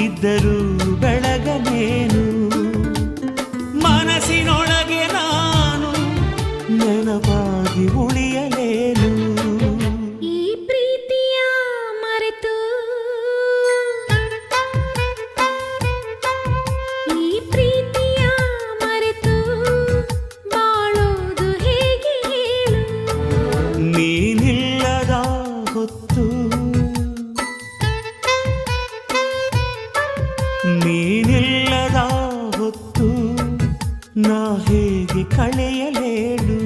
ನಿಂತಿದ್ದರೂ ಬೆಳಗನೇನು ನೀನಿಲ್ಲದ ಹೊತ್ತು ನಾ ಹೇಗೆ ಕಳೆಯಲೇಡು